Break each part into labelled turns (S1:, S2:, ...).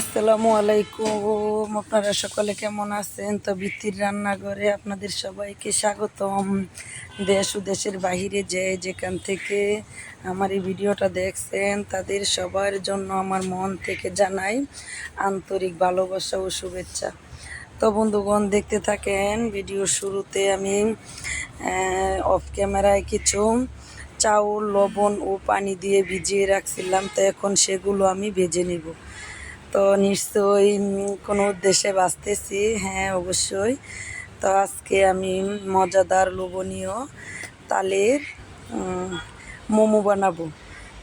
S1: আসসালামু আলাইকুম। আপনারা সকলে কেমন আছেন? তো বৃত্তির রান্নাঘরে আপনাদের সবাইকে স্বাগতম। দেশ ও দেশের বাহিরে যে যেখান থেকে আমার এই ভিডিওটা দেখছেন, তাদের সবার জন্য আমার মন থেকে জানাই আন্তরিক ভালোবাসা ও শুভেচ্ছা। তো বন্ধুগণ, দেখতে থাকেন ভিডিওর শুরুতে আমি অফ ক্যামেরায় কিছু চাউল, লবণ ও পানি দিয়ে ভিজিয়ে রাখছিলাম, তো এখন সেগুলো আমি ভেজে নিব। তো নিশ্চয়ই কোনো উদ্দেশ্যে বাঁচতেছি। হ্যাঁ অবশ্যই। তো আজকে আমি মজাদার লোভনীয় তালের মোমো বানাবো।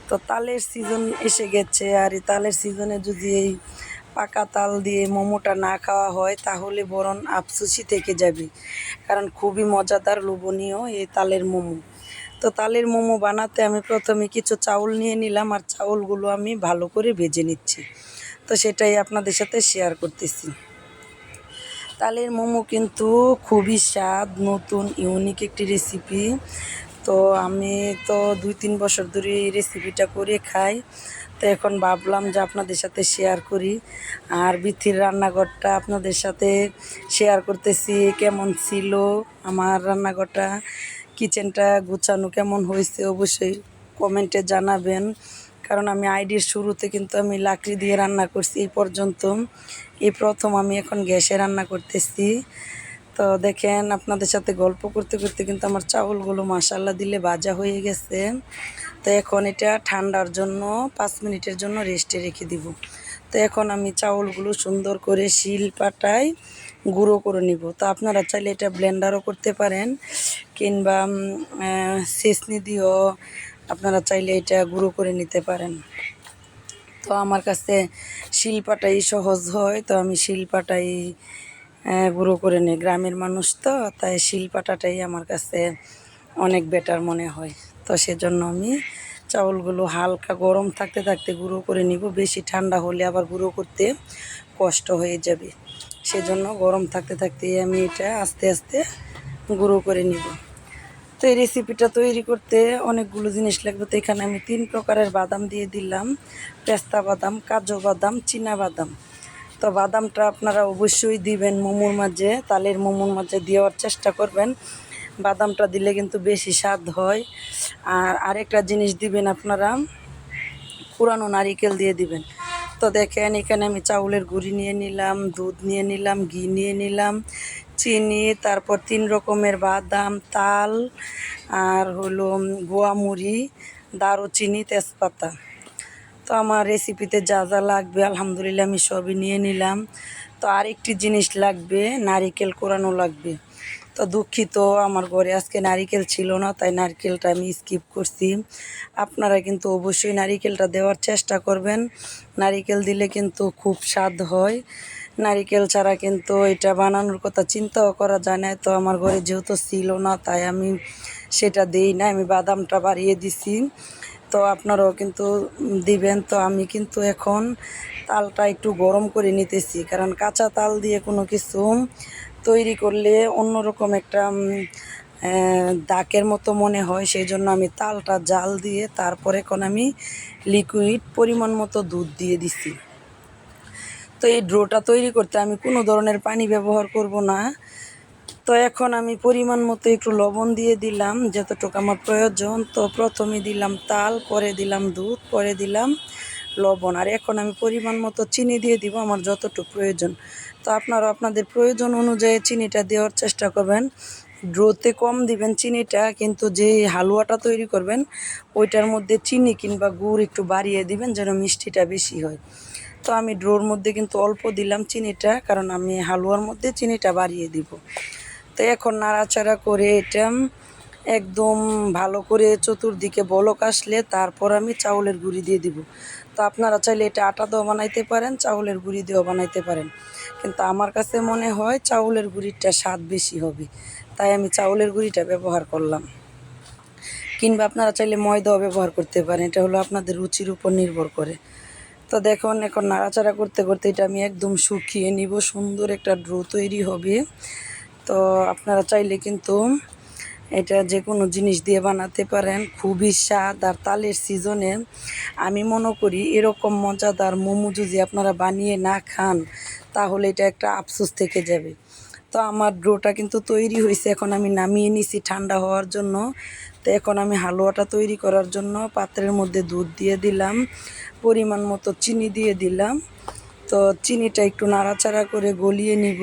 S1: তো তালের সিজন এসে গেছে, আর এই তালের সিজনে যদি এই পাকা তাল দিয়ে মোমোটা না খাওয়া হয়, তাহলে বরং আফসুসি থেকে যাবে। কারণ খুবই মজাদার, লোভনীয় এই তালের মোমো। তো তালের মোমো বানাতে আমি প্রথমে কিছু চাউল নিয়ে নিলাম, আর চাউলগুলো আমি ভালো করে ভেজে নিচ্ছি। তো সেটাই আপনাদের সাথে শেয়ার করতেছি। তালের মোমো কিন্তু খুবই স্বাদ, নতুন ইউনিক একটি রেসিপি তো আমি তো দুই তিন বছর ধরে এই রেসিপিটা করে খাই। তো এখন ভাবলাম যে আপনাদের সাথে শেয়ার করি। আর বিথির রান্নাঘরটা আপনাদের সাথে শেয়ার করতেছি, কেমন ছিল আমার রান্নাঘরটা কিচেনটা গুছানো কেমন হয়েছে অবশ্যই কমেন্টে জানাবেন। কারণ আমি আইডির শুরুতে কিন্তু আমি লাকড়ি দিয়ে রান্না করছি, এই পর্যন্ত। এই প্রথম আমি এখন গ্যাসে রান্না করতেছি। তো দেখেন, আপনাদের সাথে গল্প করতে করতে কিন্তু আমার চাউলগুলো মাসাল্লা দিলে ভাজা হয়ে গেছে। তো এখন এটা ঠান্ডার জন্য পাঁচ মিনিটের জন্য রেস্টে রেখে দিব। তো এখন আমি চাউলগুলো সুন্দর করে শিল পাটায় গুঁড়ো করে নিব। তো আপনারা চাইলে এটা ব্লেন্ডারও করতে পারেন, কিংবা সেসনি দিয়েও আপনারা চাইলে এটা গুঁড়ো করে নিতে পারেন। তো আমার কাছে শিলপাটাই সহজ হয়, তো আমি শিলপাটাই গুঁড়ো করে নিই। গ্রামের মানুষ তো, তাই শিলপাটাটাই আমার কাছে অনেক বেটার মনে হয়। তো সেজন্য আমি চাউলগুলো হালকা গরম থাকতে থাকতে গুঁড়ো করে নিব। বেশি ঠান্ডা হলে আবার গুঁড়ো করতে কষ্ট হয়ে যাবে। সেজন্য গরম থাকতে থাকতে আমি এটা আস্তে আস্তে গুঁড়ো করে নিব। তো এই রেসিপিটা তৈরি করতে অনেকগুলো জিনিস লাগবে। তো এখানে আমি তিন প্রকারের বাদাম দিয়ে দিলাম। পেস্তা বাদাম, কাজু বাদাম, চীনা বাদাম। তো বাদামটা আপনারা অবশ্যই দিবেন মোমোর মাঝে, তালের মোমোর মাঝে দেওয়ার চেষ্টা করবেন। বাদামটা দিলে কিন্তু বেশি স্বাদ হয়। আর আরেকটা জিনিস দিবেন আপনারা, পুরানো নারিকেল দিয়ে দিবেন। তো দেখেন, এখানে আমি চাউলের গুঁড়ি নিয়ে নিলাম, দুধ নিয়ে নিলাম, ঘি নিয়ে নিলাম। চিনি, তারপর তিন রকমের বাদাম, তাল, আর হলো গোয়ামুড়ি দারুচিনি, তেজপাতা। তো আমার রেসিপিতে যা যা লাগবে, আলহামদুলিল্লাহ আমি সবই নিয়ে নিলাম। তো আরেকটি জিনিস লাগবে, নারিকেল কোরানো লাগবে। তো দুঃখিত, আমার ঘরে আজকে নারিকেল ছিল না, তাই নারকেলটা আমি স্কিপ করছি। আপনারা কিন্তু অবশ্যই নারিকেলটা দেওয়ার চেষ্টা করবেন। নারিকেল দিলে কিন্তু খুব স্বাদ হয়। নারিকেল ছাড়া কিন্তু এটা বানানোর কথা চিন্তাও করা যায় না তো আমার ঘরে যেহেতু ছিল না, তাই আমি সেটা দিই না আমি বাদামটা বাড়িয়ে দিছি। তো আপনারাও কিন্তু দিবেন। তো আমি কিন্তু এখন তালটা একটু গরম করে নিতেছি। কারণ কাঁচা তাল দিয়ে কোনো কিছু তৈরি করলে অন্যরকম একটা দাকের মতো মনে হয়। সেই জন্য আমি তালটা জাল দিয়ে তারপরে এখন আমি লিকুইড পরিমাণ মতো দুধ দিয়ে দিছি। তো এই ড্রোটা তৈরি করতে আমি কোনো ধরনের পানি ব্যবহার করব না। তো এখন আমি পরিমাণ মতো একটু লবণ দিয়ে দিলাম, যতটুকু আমার প্রয়োজন। তো প্রথমে দিলাম তাল, পরে দিলাম দুধ, পরে দিলাম লবণ। আর এখন আমি পরিমাণ মতো চিনি দিয়ে দিব আমার যতটুকু প্রয়োজন। তো আপনারা আপনাদের প্রয়োজন অনুযায়ী চিনিটা দেওয়ার চেষ্টা করবেন। ড্রোতে কম দিবেন চিনিটা, কিন্তু যে হালুয়াটা তৈরি করবেন, ওইটার মধ্যে চিনি কিংবা গুড় একটু বাড়িয়ে দিবেন, যেন মিষ্টিটা বেশি হয়। তো আমি ড্রোর মধ্যে কিন্তু অল্প দিলাম চিনিটা, কারণ আমি হালুয়ার মধ্যে চিনিটা বাড়িয়ে দিব। তো এখন নাড়াচাড়া করে এটা একদম ভালো করে চতুর্দিকে বলক আসলে তারপর আমি চাউলের গুঁড়ি দিয়ে দিব। তো আপনারা চাইলে এটা আটা দিয়েও বানাইতে পারেন, চাউলের গুঁড়ি দিয়েও বানাইতে পারেন। কিন্তু আমার কাছে মনে হয় চাউলের গুঁড়িটা স্বাদ বেশি হবে, তাই আমি চাউলের গুঁড়িটা ব্যবহার করলাম। কিংবা আপনারা চাইলে ময়দাও ব্যবহার করতে পারেন, এটা হলো আপনাদের রুচির উপর নির্ভর করে। তো দেখুন এখন নাড়াচাড়া করতে করতে এটা আমি একদম শুকিয়ে নিব। সুন্দর একটা ড্রো তৈরি হবে। তো আপনারা চাইলে কিন্তু এটা যে কোনো জিনিস দিয়ে বানাতে পারেন। খুবই স্বাদ আর তালের সিজনে আমি মনে করি এরকম মজাদার মোমো যদি আপনারা বানিয়ে না খান, তাহলে এটা একটা আফসোস থেকে যাবে। তো আমার ডোটা কিন্তু তৈরি হয়েছে, এখন আমি নামিয়ে নিছি ঠান্ডা হওয়ার জন্য। তো এখন আমি হালুয়াটা তৈরি করার জন্য পাত্রের মধ্যে দুধ দিয়ে দিলাম, পরিমাণ মতো চিনি দিয়ে দিলাম। তো চিনিটা একটু নাড়াচাড়া করে গলিয়ে নিব,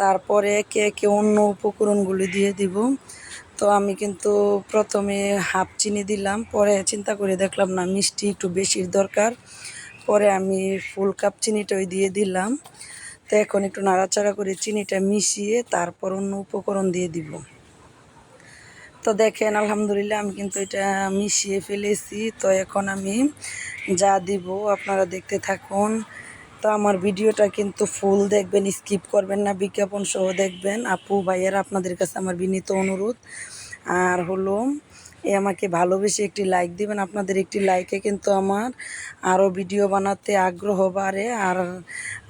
S1: তারপরে একে একে অন্য উপকরণগুলি দিয়ে দিব। তো আমি কিন্তু প্রথমে হাফ চিনি দিলাম, পরে চিন্তা করে দেখলাম, না, মিষ্টি একটু বেশির দরকার। পরে আমি ফুল কাপ চিনিটাই দিয়ে দিলাম। তো এখন একটু নাড়াচাড়া করে চিনিটা মিশিয়ে তারপর অন্য উপকরণ দিয়ে দিব। তো দেখেন, আলহামদুলিল্লাহ আমি কিন্তু এটা মিশিয়ে ফেলেছি। তো এখন আমি যা দিব, আপনারা দেখতে থাকুন। তো আমার ভিডিওটা কিন্তু ফুল দেখবেন, স্কিপ করবেন না বিজ্ঞাপন সহ দেখবেন। আপু, ভাইয়ের, আপনাদের কাছে আমার বিনীত অনুরোধ। আর হলো এ আমাকে ভালোবেসে একটি লাইক দিবেন। আপনাদের একটি লাইকে কিন্তু আমার আরও ভিডিও বানাতে আগ্রহ বাড়ে আর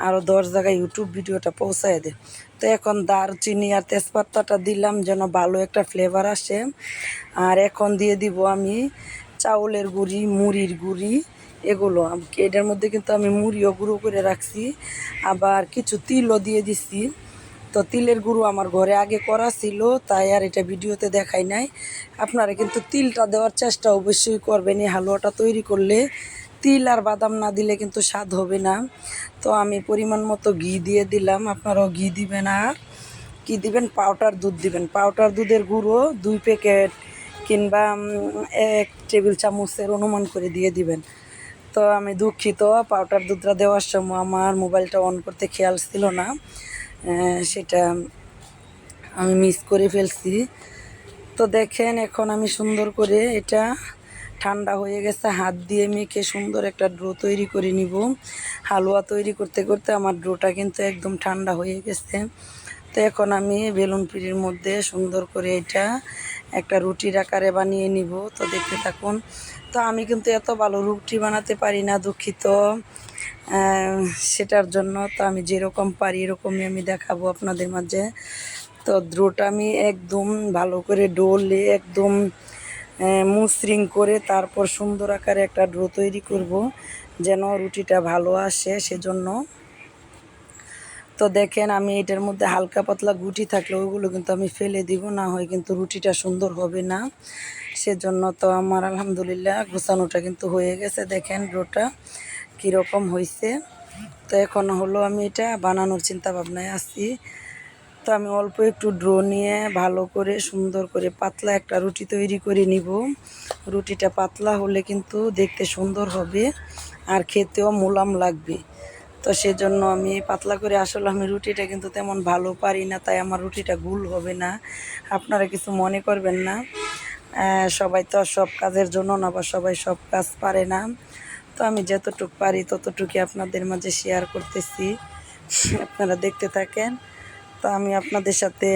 S1: আরও দশ জায়গায় ইউটিউব ভিডিওটা পৌঁছায় দেয়। তো এখন দারচিনি আর তেজপাতাটা দিলাম যেন ভালো একটা ফ্লেভার আসে। আর এখন দিয়ে দিব আমি চাউলের গুঁড়ি, মুড়ির গুঁড়ি। এগুলো এটার মধ্যে কিন্তু আমি মুড়িও গুঁড়ো করে রাখছি। আবার কিছু তিলও দিয়ে দিছি তো তিলের গুঁড়ো আমার ঘরে আগে করা ছিল, তাই আর এটা ভিডিওতে দেখাই নাই। আপনারা কিন্তু তিলটা দেওয়ার চেষ্টা অবশ্যই করবেন, এই হালুয়াটা তৈরি করলে তিল আর বাদাম না দিলে কিন্তু স্বাদ হবে না। তো আমি পরিমাণ মতো ঘি দিয়ে দিলাম, আপনারাও ঘি দিবেন আর কি দিবেন? পাউডার দুধ দিবেন। পাউডার দুধের গুঁড়ো দুই প্যাকেট কিংবা এক টেবিল চামচের অনুমান করে দিয়ে দিবেন। তো আমি দুঃখিত, পাউডার দুধটা দেওয়ার সময় আমার মোবাইলটা অন করতে খেয়াল ছিল না। সেটা আমি মিস করে ফেলছি। তো দেখেন, এখন আমি সুন্দর করে এটা ঠান্ডা হয়ে গেছে, হাত দিয়ে মেখে সুন্দর একটা ড্রো তৈরি করে নিব। হালুয়া তৈরি করতে করতে আমার ড্রোটা কিন্তু একদম ঠান্ডা হয়ে গেছে। তো এখন আমি বেলুন পিড়ির মধ্যে সুন্দর করে এটা একটা রুটির আকারে বানিয়ে নিব। তো দেখতে থাকুন, তো আমি কিন্তু এত ভালো রুটি বানাতে পারি না, দুঃখিত। সেটার জন্য তো আমি যেরকম পারি এরকমই আমি দেখাবো আপনাদের মাঝে। তো ড্রোটা আমি একদম ভালো করে ডোলে একদম মসৃণ করে তারপর সুন্দর আকারে একটা ড্রো তৈরি করব যেন রুটিটা ভালো আসে সেজন্য। তো দেখেন আমি এটার মধ্যে হালকা পাতলা গুটি থাকলে ওইগুলো কিন্তু আমি ফেলে দিব, না হয় কিন্তু রুটিটা সুন্দর হবে না। সেজন্য তো আমার আলহামদুলিল্লাহ গোছানোটা কিন্তু হয়ে গেছে, দেখেন ড্রোটা কীরকম হয়েছে তো এখন হলো আমি এটা বানানোর চিন্তা ভাবনায় আছি। তো আমি অল্প একটু ড্রো নিয়ে ভালো করে সুন্দর করে পাতলা একটা রুটি তৈরি করে নিব। রুটিটা পাতলা হলে কিন্তু দেখতে সুন্দর হবে আর খেতেও মোলাম লাগবে। তো সেজন্য আমি পাতলা করে আসলে আমি রুটিটা কিন্তু তেমন ভালো পারি না, তাই আমার রুটিটা গুল হবে না। আপনারা কিছু মনে করবেন না। সবাই তো সব কাজের জন্য না বা সবাই সব কাজ পারে না। তো আমি যতটুকু পারি ততটুকুই আপনাদের মাঝে শেয়ার করতেছি। আপনারা দেখতে থাকেন। তো আমি আপনাদের সাথে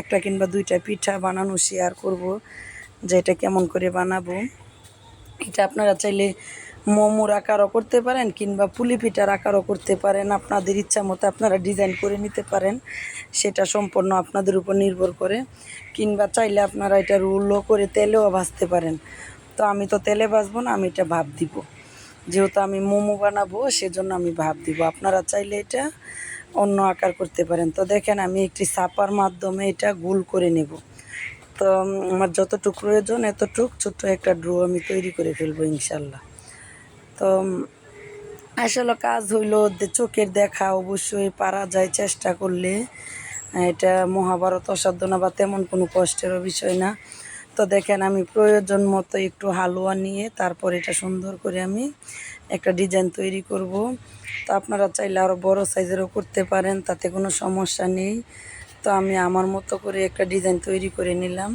S1: একটা কিংবা দুইটা পিঠা বানানো শেয়ার করব যে এটা কেমন করে বানাবো। এটা আপনারা চাইলে মোমোর আকারও করতে পারেন কিংবা পুলি পিঠার আকারও করতে পারেন। আপনাদের ইচ্ছা মতো আপনারা ডিজাইন করে নিতে পারেন। সেটা সম্পূর্ণ আপনাদের উপর নির্ভর করে। কিংবা চাইলে আপনারা এটা রুলও করে তেলেও ভাজতে পারেন। তো আমি তো তেলে ভাজবো না, আমি এটা ভাব দিব। যেহেতু আমি মোমো বানাবো, সেজন্য আমি ভাব দিব। আপনারা চাইলে এটা অন্য আকার করতে পারেন। তো দেখেন, আমি একটি সাপার মাধ্যমে এটা গোল করে নেব। তো আমার যতটুক প্রয়োজন, এতটুক ছোট্ট একটা ড্রো আমি তৈরি করে ফেলব, ইনশাল্লাহ। তো আসলে কাজ হইল চোখের দেখা, অবশ্যই পারা যায় চেষ্টা করলে। এটা মহাভারত অসাধ্য না বা তেমন কোনো কষ্টেরও বিষয় না। তো দেখেন আমি প্রয়োজন মতো একটু হালুয়া নিয়ে তারপর এটা সুন্দর করে আমি একটা ডিজাইন তৈরি করব। তো আপনারা চাইলে আরও বড় সাইজেরও করতে পারেন, তাতে কোনো সমস্যা নেই। তো আমি আমার মতো করে একটা ডিজাইন তৈরি করে নিলাম।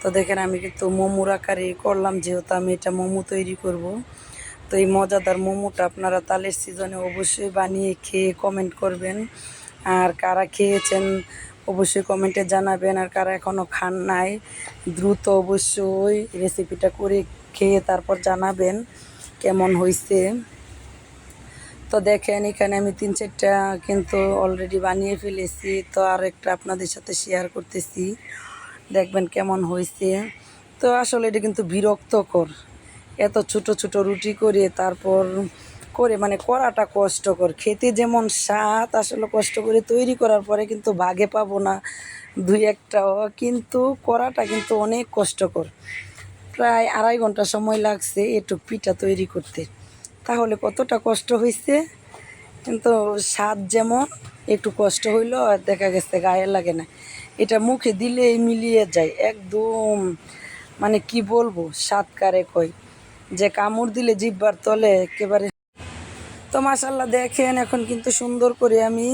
S1: তো দেখেন আমি কিন্তু মোমোর আকারে করলাম, যেহেতু আমি এটা মোমো তৈরি করব। তো এই মজাদার মোমোটা আপনারা তালের সিজনে অবশ্যই বানিয়ে খেয়ে কমেন্ট করবেন। আর কারা খেয়েছেন অবশ্যই কমেন্টে জানাবেন আর কারা এখনও খান নাই, দ্রুত অবশ্যই রেসিপিটা করে খেয়ে তারপর জানাবেন কেমন হয়েছে তো দেখেন, এখানে আমি তিন চারটা কিন্তু অলরেডি বানিয়ে ফেলেছি, তো আর একটা আপনাদের সাথে শেয়ার করতেছি। দেখবেন কেমন হয়েছে তো আসলে এটা কিন্তু বিরক্তকর। এত ছোট ছোট রুটি করে তারপর করে মানে করাটা কষ্টকর। খেতে যেমন স্বাদ, আসলে কষ্ট করে তৈরি করার পরে কিন্তু ভাগে পাবো না দুই একটাও, কিন্তু করাটা কিন্তু অনেক কষ্টকর। প্রায় আড়াই ঘণ্টা সময় লাগছে একটু পিঠা তৈরি করতে। তাহলে কতটা কষ্ট হয়েছে কিন্তু স্বাদ যেমন, একটু কষ্ট হইল আর দেখা গেছে গায়ে লাগে না। এটা মুখে দিলেই মিলিয়ে যায়, একদম মানে কি বলব, স্বাদ কারে কয়। যে কামড় দিলে জিব্বার তলে একেবারে তো মাসাল্লাহ দেখেন, এখন কিন্তু সুন্দর করে আমি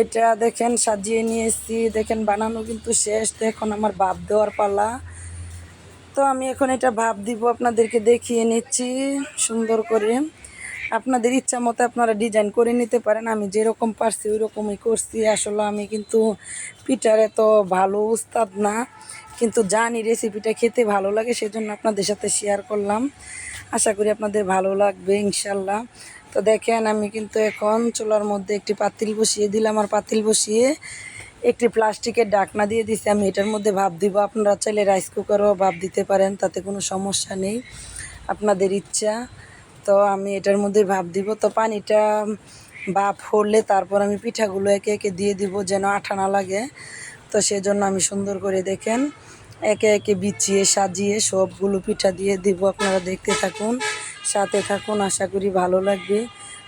S1: এটা দেখেন সাজিয়ে নিয়েছি দেখেন বানানো কিন্তু শেষ তো এখন আমার ভাব দেওয়ার পালা। তো আমি এখন এটা ভাব দিব, আপনাদেরকে দেখিয়ে নিচ্ছি সুন্দর করে। আপনাদের ইচ্ছা মতো আপনারা ডিজাইন করে নিতে পারেন, আমি যেরকম পারছি ওই রকমই করছি। আসলে আমি কিন্তু পিঠার এত ভালো উস্তাদ না, কিন্তু জানি রেসিপিটা খেতে ভালো লাগে, সেজন্য আপনাদের সাথে শেয়ার করলাম। আশা করি আপনাদের ভালো লাগবে ইনশাল্লাহ তো দেখেন, আমি কিন্তু এখন চুলার মধ্যে একটি পাতিল বসিয়ে দিলাম। আর পাতিল বসিয়ে একটি প্লাস্টিকের ডাকনা দিয়ে দিছি। আমি এটার মধ্যে ভাপ দিব। আপনারা চাইলে রাইস কুকারও ভাপ দিতে পারেন, তাতে কোনো সমস্যা নেই। আপনাদের ইচ্ছা। তো আমি এটার মধ্যে ভাপ দিব। তো পানিটা ভাপ হলে তারপর আমি পিঠাগুলো একে একে দিয়ে দিব যেন আঠা না লাগে। তো সেজন্য আমি সুন্দর করে দেখেন, একে একে বিছিয়ে সাজিয়ে সবগুলো পিঠা দিয়ে দিব। আপনারা দেখতে থাকুন। সাথে থাকুন, আশা করি ভালো লাগবে।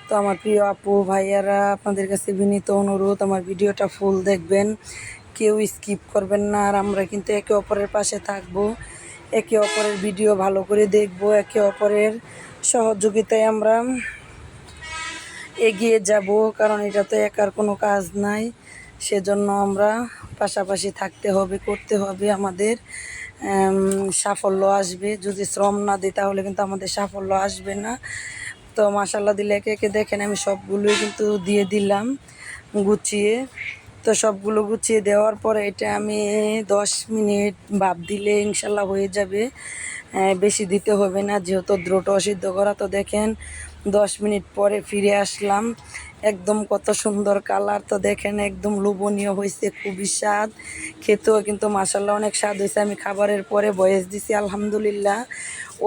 S1: তো আমার প্রিয় আপু, ভাইয়ারা, আপনাদের কাছে বিনীত অনুরোধ, আমার ভিডিওটা ফুল দেখবেন, কেউ স্কিপ করবেন না, আর আমরা কিন্তু একে অপরের পাশে থাকব। একে অপরের ভিডিও ভালো করে দেখব, একে অপরের সহযোগিতায় আমরা এগিয়ে যাব, কারণ এটা তো একার কোনো কাজ নাই। সেজন্য আমরা পাশাপাশি থাকতে হবে, করতে হবে আমাদের। সাফল্য আসবে। যদি শ্রম না দিই, তাহলে কিন্তু আমাদের সাফল্য আসবে না। তো মাসাল্লাহ দিলে একে একে দেখেন, আমি সবগুলোই কিন্তু দিয়ে দিলাম, গুছিয়ে। তো সবগুলো গুছিয়ে দেওয়ার পরে এটা আমি দশ মিনিট ভাপ দিলে ইনশাল্লাহ হয়ে যাবে। বেশি দিতে হবে না, যেহেতু দ্রুত অসিদ্ধ করা, তো দেখেন দশ মিনিট পরে ফিরে আসলাম। একদম কত সুন্দর কালার তো দেখেন, একদম লোভনীয় হয়েছে, খুবই স্বাদ। খেতেও কিন্তু মাসাল্লাহ অনেক স্বাদ হয়েছে। আমি খাবারের পরে বয়স দিছি, আলহামদুলিল্লাহ।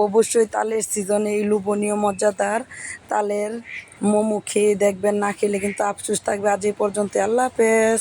S1: অবশ্যই তালের সিজনে এই লোভনীয়, মজাদার তালের মোমো খেয়ে দেখবেন, না খেলে কিন্তু আফসোস থাকবে। আজ এই পর্যন্ত আল্লাহ হাফেজ।